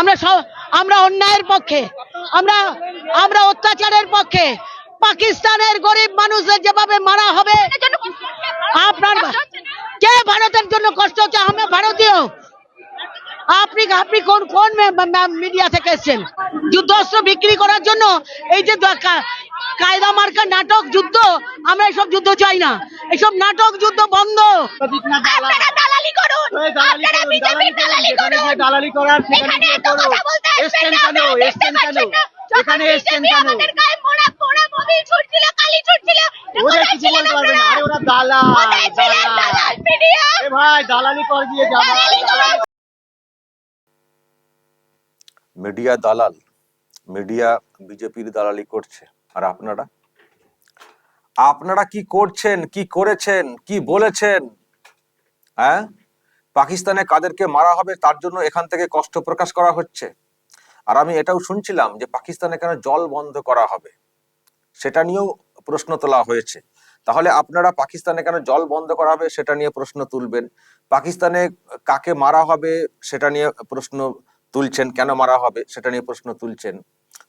আমরা আমরা অন্যায়ের পক্ষে, আমরা আমরা অত্যাচারের পক্ষে, পাকিস্তানের গরিব মানুষদের যেভাবে মারা হবে, আপনার কে ভারতের জন্য কষ্ট হচ্ছে? আমি ভারতীয়। আপনি আপনি কোন কোন মিডিয়া থেকে এসেছেন? যুদ্ধস্ত্র বিক্রি করার জন্য এই যে কায়দা মার্কা নাটক যুদ্ধ আমরা এসব যুদ্ধ চাই না। এসব নাটক যুদ্ধ বন্ধ। দালালি করার এখানে এসছেন কেন? ওদের কিছু বলতে পারবে না। আরে ওরা দালাল দালাল। এ ভাই দালালি কর দিয়ে মিডিয়া দালাল মিডিয়া বিজেপির দালালি করছে। আর আপনারা? আপনারা কি করছেন, কি করেছেন, কি বলেছেন? হ্যাঁ? পাকিস্তানে কাদেরকে মারা হবে তার জন্য এখান থেকে কষ্ট প্রকাশ করা হচ্ছে। আর আমি এটাও শুনছিলাম যে পাকিস্তানে কেন জল বন্ধ করা হবে? সেটা নিয়েও প্রশ্ন তোলা হয়েছে। তাহলে আপনারা পাকিস্তানে কেন জল বন্ধ করা হবে সেটা নিয়ে প্রশ্ন তুলবেন। পাকিস্তানে কাকে মারা হবে সেটা নিয়ে প্রশ্ন তুলছেন, কেন মারা হবে সেটা নিয়ে প্রশ্ন তুলছেন।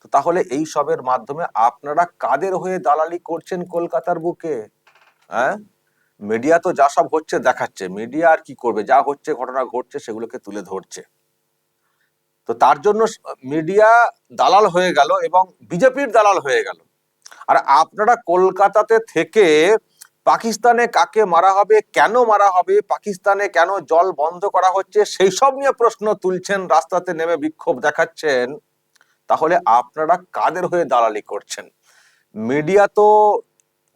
তো তাহলে এই সবের মাধ্যমে আপনারা কাদের হয়ে দালালি করছেন কলকাতার বুকে? হ্যাঁ? মিডিয়া তো যা সব হচ্ছে দেখাচ্ছে। মিডিয়া আর কি করবে? যা হচ্ছে, ঘটনা ঘটছে, সেগুলোকে তুলে ধরছে। তো তার জন্য মিডিয়া দালাল হয়ে গেল এবং বিজেপির দালাল হয়ে গেল। আর আপনারা কলকাতাতে থেকে পাকিস্তানে কাকে মারা হবে, কেন মারা হবে, পাকিস্তানে কেন জল বন্ধ করা হচ্ছে, সেই সব নিয়ে প্রশ্ন তুলছেন, রাস্তাতে নেমে বিক্ষোভ দেখাচ্ছেন তাহলে আপনারা কাদের হয়ে দালালি করছেন? মিডিয়া তো,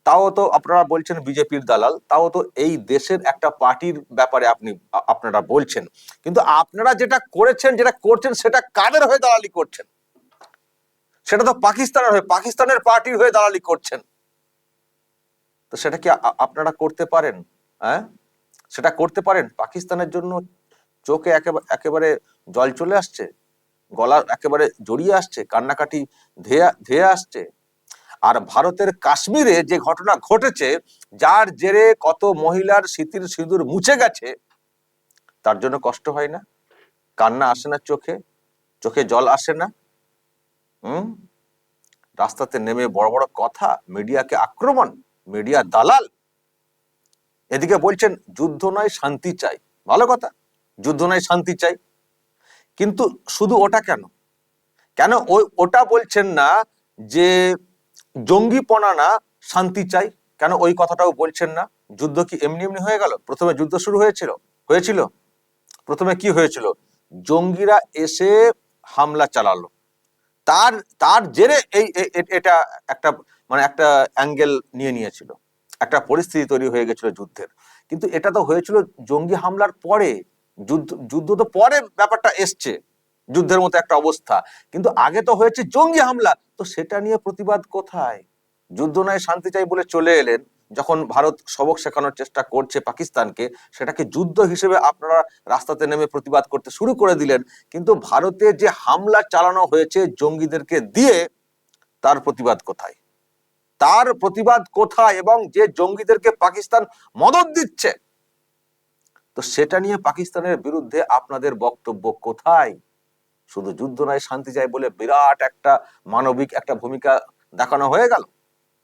তাও তো আপনারা বলছেন বিজেপির দালাল, তাও তো এই দেশের একটা পার্টির ব্যাপারে আপনি, আপনারা বলছেন। কিন্তু আপনারা যেটা করেছেন, যেটা করছেন, সেটা কাদের হয়ে দালালি করছেন? সেটা তো পাকিস্তানের হয়ে, পাকিস্তানের পার্টির হয়ে দালালি করছেন। তো সেটা কি আপনারা করতে পারেন? হ্যাঁ সেটা করতে পারেন? পাকিস্তানের জন্য চোখে একেবারে জল চলে আসছে? গলা একেবারে জড়িয়ে আসছে, কান্নাকাটি ধেয়ে ধেয়ে আসছে। আর ভারতের কাশ্মীরে যে ঘটনা ঘটেছে, যার জেরে কত মহিলার স্মৃতির সিঁদুর মুছে গেছে, তার জন্য কষ্ট হয় না? কান্না আসে না চোখে? চোখে জল আসে না? হুম? রাস্তাতে নেমে বড় বড় কথা, মিডিয়াকে আক্রমণ, মিডিয়া দালাল। এদিকে বলছেন, যুদ্ধ নয়, শান্তি চাই। ভালো কথা, যুদ্ধ নয়, শান্তি চাই। কিন্তু শুধু ওটা কেন? কেন ওই ওটা বলছেন না যে জঙ্গিপনা না, শান্তি চাই? কেন ওই কথাটাও বলছেন না? যুদ্ধ কি এমনি এমনি হয়ে গেল? প্রথমে যুদ্ধ শুরু হয়েছিল হয়েছিল? প্রথমে কি হয়েছিল? জঙ্গিরা এসে হামলা চালালো। তার তার জেরে এই এটা একটা মানে একটা অ্যাঙ্গেল নিয়ে নিয়েছিল। একটা পরিস্থিতি তৈরি হয়ে গেছিল যুদ্ধের। কিন্তু এটা তো হয়েছিল জঙ্গি হামলার পরে। যুদ্ধ যুদ্ধ তো পরে ব্যাপারটা এসছে, যুদ্ধের মতো একটা অবস্থা। কিন্তু আগে তো হয়েছে জঙ্গি হামলা, তো সেটা নিয়ে প্রতিবাদ কোথায়? যুদ্ধ নয়, শান্তি চাই বলে চলে এলেন, যখন ভারত সবক শেখানোর চেষ্টা করছে পাকিস্তানকে, সেটাকে যুদ্ধ হিসেবে আপনারা রাস্তাতে নেমে প্রতিবাদ করতে শুরু করে দিলেন। কিন্তু ভারতে যে হামলা চালানো হয়েছে জঙ্গিদেরকে দিয়ে, তার প্রতিবাদ কোথায়? তার প্রতিবাদ কোথায় এবং যে জঙ্গিদেরকে পাকিস্তান মদত দিচ্ছে তো সেটা নিয়ে পাকিস্তানের বিরুদ্ধে আপনাদের বক্তব্য কোথায়? শুধু যুদ্ধ নয়, শান্তি চাই বলে বিরাট একটা মানবিক একটা ভূমিকা দেখানো হয়ে গেল।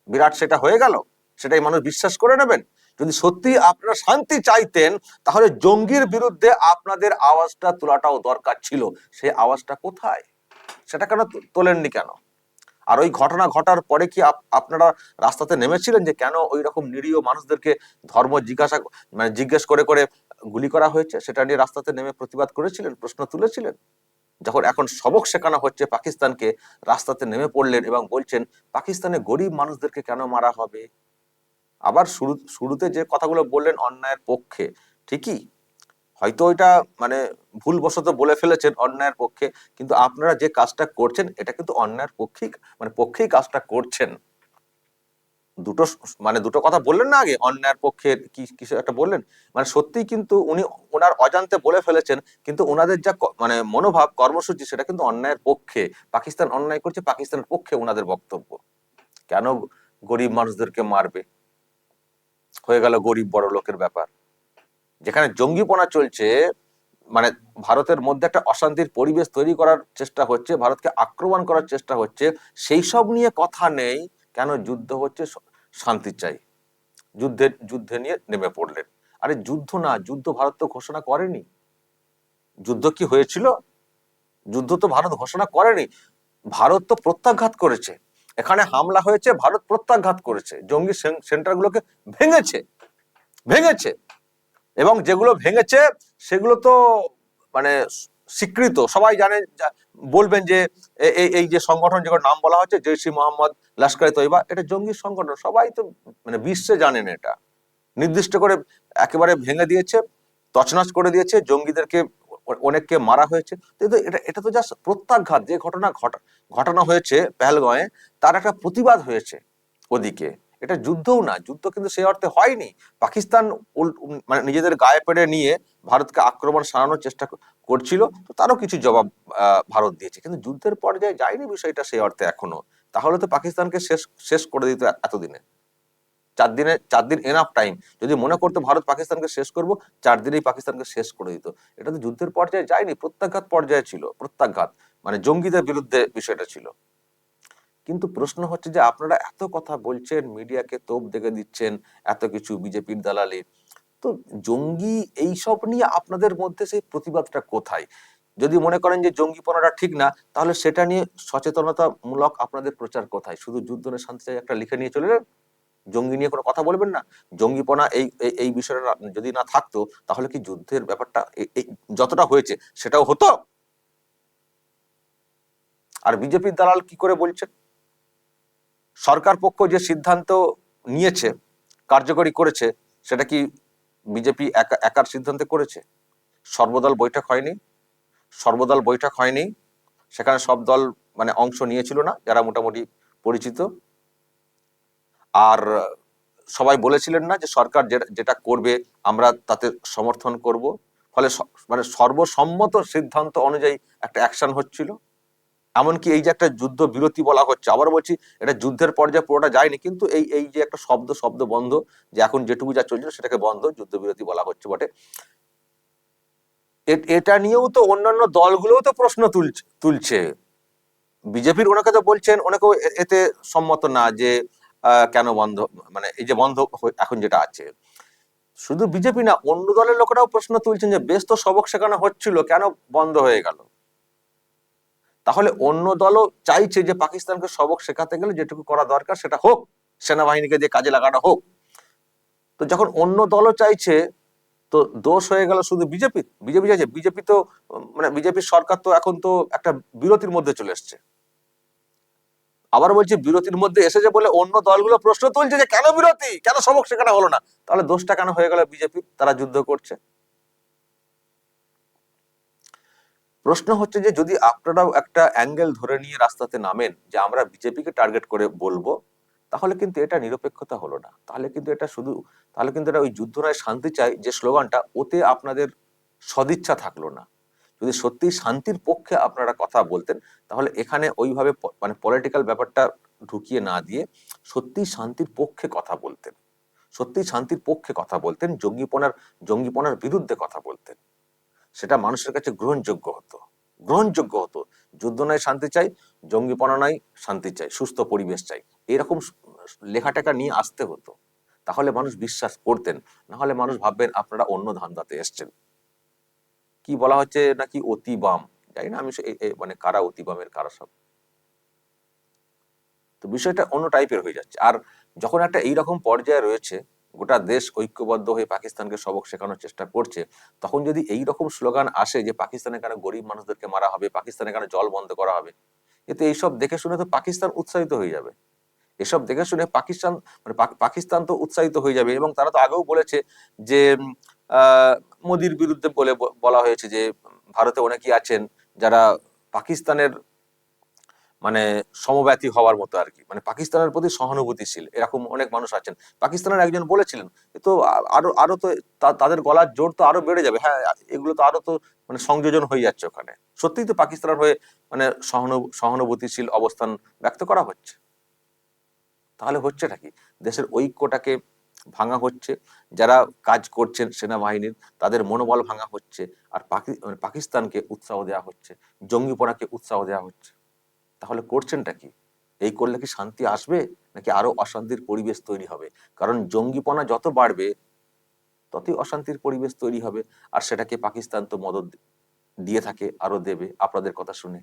বিরাট সেটা হয়ে গেল, সেটাই মানুষ বিশ্বাস করে নেবেন। যদি সত্যি আপনারা শান্তি চাইতেন, তাহলে জঙ্গির বিরুদ্ধে আপনাদের আওয়াজটা তোলাটাও দরকার ছিল। সেই আওয়াজটা কোথায়? সেটা কেন তোলেননি কেন? আর ওই ঘটনা ঘটার পরে কি আপ- আপনারা রাস্তাতে নেমেছিলেন যে কেন ওই রকম নিরীহ মানুষদেরকে ধর্ম জিজ্ঞাসা মানে জিজ্ঞেস করে করে গুলি করা হয়েছে, সেটা নিয়ে রাস্তাতে নেমে প্রতিবাদ করেছিলেন, প্রশ্ন তুলেছিলেন। যখন এখন সবক শেখানো হচ্ছে পাকিস্তানকে, রাস্তাতে নেমে পড়লেন এবং বলছেন, পাকিস্তানে গরিব মানুষদেরকে কেন মারা হবে? আবার শুরু, শুরুতে যে কথাগুলো বললেন অন্যায়ের পক্ষে, ঠিকই। হয়তো ওইটা মানে ভুলবশত বলে ফেলেছেন অন্যায়ের পক্ষে, কিন্তু আপনারা যে কাজটা করছেন, এটা কিন্তু অন্যায়ের পক্ষেই মানে পক্ষেই কাজটা করছেন। দুটো মানে দুটো কথা বললেন না আগে? অন্যায়ের পক্ষে কি কিছু একটা বললেন? মানে সত্যিই কিন্তু উনি ওনার অজান্তে বলে ফেলেছেন, কিন্তু ওনাদের যা মানে মনোভাব, কর্মসূচি, সেটা কিন্তু অন্যায়ের পক্ষে, পাকিস্তান অন্যায় করছে, পাকিস্তানের পক্ষে ওনাদের বক্তব্য। কেন গরিব মানুষদেরকে মারবে? হয়ে গেল গরিব বড় লোকের ব্যাপার। যেখানে জঙ্গিপনা চলছে মানে ভারতের মধ্যে একটা অশান্তির পরিবেশ তৈরি করার চেষ্টা হচ্ছে, ভারতকে আক্রমণ করার চেষ্টা হচ্ছে, সেই সব নিয়ে কথা নেই কেন যুদ্ধ হচ্ছে শান্তি চাই? যুদ্ধের যুদ্ধে নিয়ে নেমে পড়লেন। আরে যুদ্ধ না, যুদ্ধ ভারত তো ঘোষণা করেনি। যুদ্ধ কি হয়েছিল? যুদ্ধ তো ভারত ঘোষণা করেনি। ভারত তো প্রত্যাঘাত করেছে। এখানে হামলা হয়েছে, ভারত প্রত্যাঘাত করেছে। জঙ্গি সেন- সেন্টারগুলোকে ভেঙেছে ভেঙেছে। এবং যেগুলো ভেঙেছে, সেগুলো তো মানে স্বীকৃত। সবাই জানে বলবেন যে এই এই যে সংগঠন যেগুলো নাম বলা হচ্ছে জৈশি মোহাম্মদ লস্কর তৈবা এটা জঙ্গি সংগঠন। সবাই তো মানে বিশ্বে জানেন এটা। নির্দিষ্ট করে একেবারে ভেঙে দিয়েছে, তছনছ করে দিয়েছে, জঙ্গিদেরকে অনেককে মারা হয়েছে। কিন্তু এটা এটা তো জাস্ট প্রত্যাঘাত। যে ঘটনা ঘটা, ঘটানো হয়েছে পেহেলগাঁয়ে তার একটা প্রতিবাদ হয়েছে ওদিকে। এটা যুদ্ধও না, যুদ্ধ কিন্তু সেই অর্থে হয়নি। পাকিস্তান মানে নিজেদের গায়ে পেড়ে নিয়ে ভারতকে আক্রমণ সারানোর চেষ্টা করছিল, তো তারও কিছু জবাব ভারত দিয়েছে। কিন্তু যুদ্ধের পর্যায়ে যায়নি বিষয়টা সেই অর্থে এখনও। তাহলে তো পাকিস্তানকে শেষ শেষ করে দিত এতদিনে। চার দিনে, চার দিন এনাফ টাইম যদি মনে করতো ভারত পাকিস্তানকে শেষ করব, চার দিনেই পাকিস্তানকে শেষ করে দিত। এটা তো যুদ্ধের পর্যায়ে যায়নি, প্রত্যাঘাত পর্যায়ে ছিল, প্রত্যাঘাত। মানে জঙ্গিদের বিরুদ্ধে বিষয়টা ছিল। কিন্তু প্রশ্ন হচ্ছে যে আপনারা এত কথা বলছেন, মিডিয়াকে তোপ দেখে দিচ্ছেন, এত কিছু বিজেপির দালালি। তো জঙ্গি এইসব নিয়ে আপনাদের মধ্যে সেই প্রতিবাদটা কোথায়? যদি মনে করেন যে জঙ্গিপনাটা ঠিক না, তাহলে সেটা নিয়ে সচেতনতামূলক আপনাদের প্রচার কোথায়? শুধু যুদ্ধ নিয়ে শান্তি একটা লিখে নিয়ে চলে যান। জঙ্গি নিয়ে কোনো কথা বলবেন না? জঙ্গিপনা এই- এই বিষয়টা যদি না থাকতো, তাহলে কি যুদ্ধের ব্যাপারটা যতটা হয়েছে, সেটাও হতো? আর বিজেপির দালাল কি করে বলছেন? সরকার পক্ষ যে সিদ্ধান্ত নিয়েছে, কার্যকরী করেছে, সেটা কি বিজেপি একা একার সিদ্ধান্তে করেছে? সর্বদল বৈঠক হয়নি। সর্বদল বৈঠক হয়নি। সেখানে সব দল মানে অংশ নিয়েছিল না, যারা মোটামুটি পরিচিত। আর সবাই বলেছিলেন না যে সরকার যেটা- করবে, আমরা তাতে সমর্থন করব। ফলে মানে সর্বসম্মত সিদ্ধান্ত অনুযায়ী একটা অ্যাকশন হচ্ছিল। এমনকি এই যে একটা যুদ্ধ বিরতি বলা হচ্ছে আবার বলছি, এটা যুদ্ধের পর্যায়ে পুরোটা যায়নি, কিন্তু এই এই যে একটা শব্দ শব্দ বন্ধ, যে এখন যেটুকু যা চলছিল সেটাকে বন্ধ, যুদ্ধ বিরতি বলা হচ্ছে বটে। এটা নিয়েও তো অন্যান্য দলগুলোও তো প্রশ্ন তুলছে তুলছে। বিজেপির ওনাকে তো বলছেন, ওনাকেও এতে সম্মত না যে কেন বন্ধ মানে এই যে বন্ধ এখন যেটা আছে। শুধু বিজেপি না, অন্য দলের লোকেরাও প্রশ্ন তুলছেন যে, বেশ তো সবক শেখানো হচ্ছিল, কেন বন্ধ হয়ে গেল? তাহলে অন্য দলও চাইছে যে পাকিস্তানকে সবক শেখাতে গেলে যেটুকু করা দরকার সেটা হোক, সেনাবাহিনীকে দিয়ে কাজে লাগানো হোক। তো যখন অন্য দলও চাইছে, তো দোষ হয়ে গেল শুধু বিজেপি বিজেপি চাইছে। বিজেপি তো মানে বিজেপির সরকার তো এখন তো একটা বিরতির মধ্যে চলে এসছে। আবার বলছি বিরতির মধ্যে এসেছে বলে অন্য দলগুলো প্রশ্ন তুলছে যে কেন বিরতি? কেন সবক শেখানো হলো না? তাহলে দোষটা কেন হয়ে গেল বিজেপি? তারা যুদ্ধ করছে। প্রশ্ন হচ্ছে যে যদি আপনারাও একটা অ্যাঙ্গেল ধরে নিয়ে রাস্তাতে নামেন যে আমরা বিজেপিকে টার্গেট করে বলব, তাহলে কিন্তু এটা নিরপেক্ষতা হলো না। তাহলে কিন্তু এটা শুধু, তাহলে কিন্তু এটা ওই যুদ্ধ নয় শান্তি চাই যে স্লোগানটা, ওতে আপনাদের সদিচ্ছা থাকল না। যদি সত্যি শান্তির পক্ষে আপনারা কথা বলতেন, তাহলে এখানে ওইভাবে মানে পলিটিক্যাল ব্যাপারটা ঢুকিয়ে না দিয়ে সত্যি শান্তির পক্ষে কথা বলতেন। সত্যি শান্তির পক্ষে কথা বলতেন, জঙ্গিপনার জঙ্গিপনার বিরুদ্ধে কথা বলতেন। সেটা মানুষের কাছে গ্রহণযোগ্য হতো। গ্রহণযোগ্য হতো। যুদ্ধ নয়, শান্তি চাই, জঙ্গিপনা নয়, শান্তি চাই, সুস্থ পরিবেশ চাই। এরকম লেখাটাকা নিয়ে আসতে হতো। তাহলে মানুষ বিশ্বাস করতেন না হলে মানুষ ভাববেন আপনারা অন্য ধান্দাতে এসছেন। কি বলা হচ্ছে নাকি অতি বাম জানি না, আমি মানে কারা অতি বামের কারা সব? তো বিষয়টা অন্য টাইপের হয়ে যাচ্ছে। আর যখন একটা এইরকম পর্যায়ে রয়েছে গোটা দেশ ঐক্যবদ্ধ হয়ে পাকিস্তানকে সবক শেখানোর চেষ্টা করছে, তখন যদি এই রকম স্লোগান আসে যে পাকিস্তানে কেন গরিব মানুষদেরকে মারা হবে, পাকিস্তানে কেন জল বন্ধ করা হবে, এতে এইসব দেখে শুনে তো পাকিস্তান উৎসাহিত হয়ে যাবে। এসব দেখে শুনে পাকিস্তান মানে পাকিস্তান তো উৎসাহিত হয়ে যাবে এবং তারা তো আগেও বলেছে যে মোদির বিরুদ্ধে বলে, বলা হয়েছে যে, ভারতে অনেকেই আছেন যারা পাকিস্তানের মানে সমব্যথী হওয়ার মতো আর কি। মানে পাকিস্তানের প্রতি সহানুভূতিশীল, এরকম অনেক মানুষ আছেন। পাকিস্তানের একজন বলেছিলেন তো আরও আরও তো তাদের গলার জোর তো আরও বেড়ে যাবে। হ্যাঁ এগুলো তো আরও তো মানে সংযোজন হয়ে যাচ্ছে ওখানে। সত্যিই তো পাকিস্তানের হয়ে মানে সহানু- সহানুভূতিশীল অবস্থান ব্যক্ত করা হচ্ছে। তাহলে হচ্ছেটা কি? দেশের ঐক্যটাকে ভাঙা হচ্ছে, যারা কাজ করছেন সেনাবাহিনীর, তাদের মনোবল ভাঙা হচ্ছে, আর মানে পাকিস্তানকে উৎসাহ দেওয়া হচ্ছে, জঙ্গিপনাকে উৎসাহ দেওয়া হচ্ছে। তাহলে করছেনটা কি? এই করলে কি শান্তি আসবে? নাকি আরও অশান্তির পরিবেশ তৈরি হবে? কারণ জঙ্গিপনা যত বাড়বে, ততই অশান্তির পরিবেশ তৈরি হবে। আর সেটাকে পাকিস্তান তো মদত দিয়ে থাকে, আরও দেবে। আপনাদের কথা শুনে।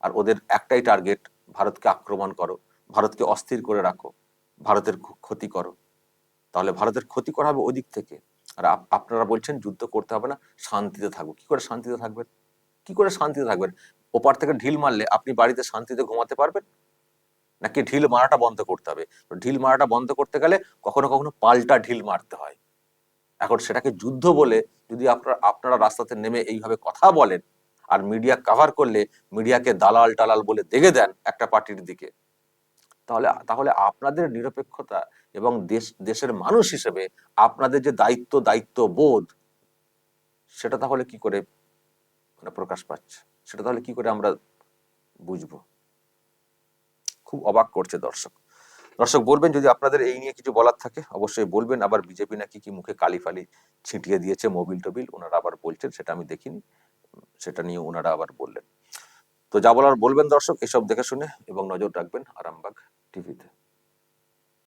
আর ওদের একটাই টার্গেট ভারতকে আক্রমণ করো। ভারতকে অস্থির করে রাখো। ভারতের ক্ষতি করো। তাহলে ভারতের ক্ষতি করা হবে ওদিক থেকে। আর আপনারা বলছেন, যুদ্ধ করতে হবে না, শান্তিতে থাকব কি করে শান্তিতে থাকবেন? কি করে শান্তিতে থাকবেন? ওপার থেকে ঢিল মারলে আপনি বাড়িতে শান্তিতে ঘুমাতে পারবেন? নাকি ঢিল মারাটা বন্ধ করতে হবে? ঢিল মারাটা বন্ধ করতে গেলে কখনো কখনো পাল্টা ঢিল মারতে হয়। এখন সেটাকে যুদ্ধ বলে যদি আপনারা আপনারা রাস্তাতে নেমে এইভাবে কথা বলেন আর মিডিয়া কভার করলে মিডিয়াকে দালাল টালাল বলে দেখে দেন একটা পার্টির দিকে, তাহলে তাহলে আপনাদের নিরপেক্ষতা এবং দেশ, দেশের মানুষ হিসেবে আপনাদের যে দায়িত্ব দায়িত্ব বোধ সেটা তাহলে কি করে মানে প্রকাশ পাচ্ছে? সেটা তাহলে কি করে আমরা বুঝব? খুব অবাক করছে দর্শক। দর্শক বলবেন, যদি আপনাদের এই নিয়ে কিছু বলার থাকে, অবশ্যই বলবেন। আবার বিজেপি নাকি কি মুখে কালি ফালি ছিটিয়ে দিয়েছে মোবিল টোবিল, ওনারা আবার বলছেন, সেটা আমি দেখিনি। সেটা নিয়ে ওনারা আবার বললেন। তো যা বলার বলবেন দর্শক, এসব দেখে শুনে এবং নজর রাখবেন আরামবাগ টিভিতে।